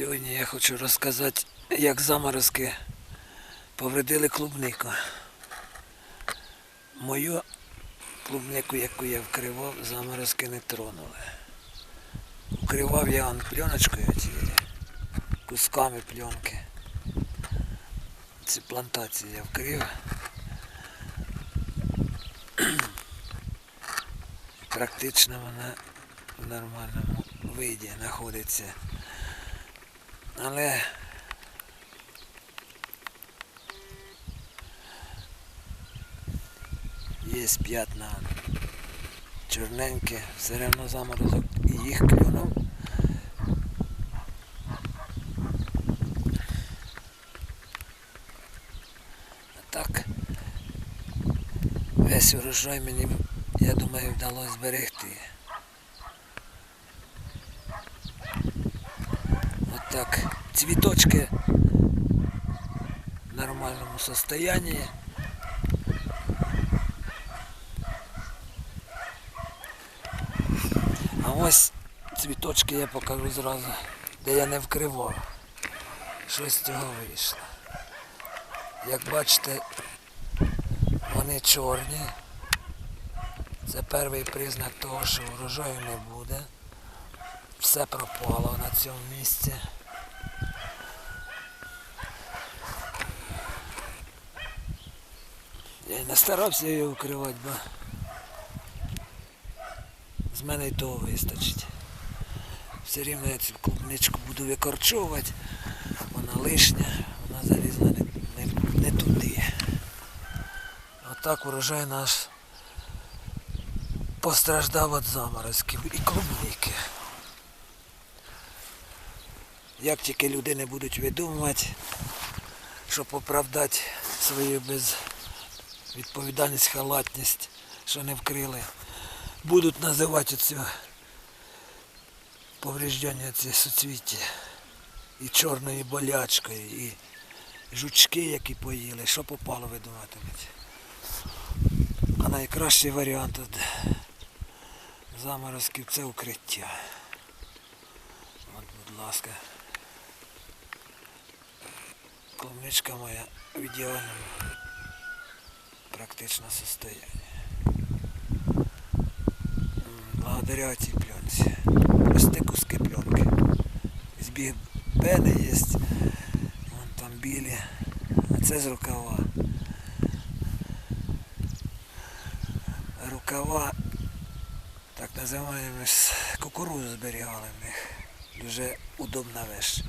Сьогодні я хочу розказати, як заморозки повредили клубнику. Мою клубнику, яку я вкривав, заморозки не тронули. Вкривав я он пленочкою цією, кусками пленки. Ці плантації я вкрив. Практично вона в нормальному виді знаходиться. Але є п'ятна чорненькі, все одно заморозок і їх клюнув. Весь урожай мені, я думаю, вдалося зберегти. Отак. Цвіточки в нормальному состоянии. А ось цвіточки я покажу зразу, де я не вкривав. Що з цього вийшло. Як бачите, вони чорні. Це перший признак того, що врожаю не буде. Все пропало на цьому місці. Я й не старався її укривати, бо з мене й того вистачить. Все рівно я цю клубничку буду викорчовувати, вона лишня, вона залізла не, не, не туди. Отак урожай наш постраждав від заморозків і клубники. Як тільки люди не будуть видумувати, щоб оправдати свою безвідповідальність, халатність, що не вкрили, будуть називати цю повреждення ці суцвіття і чорною болячкою, і жучки, які поїли, що попало видуматимуть. А найкращий варіант від заморозків це укриття. От, будь ласка. Клубничка моя в ідеальному практично состоянии. М, Благодаря цій пленці. Росте куски пленки. Збіг пени є. Вон там білі. А це з рукава. Рукава, так називаємо, з кукурудзу зберігали в них. Дуже удобна вещь.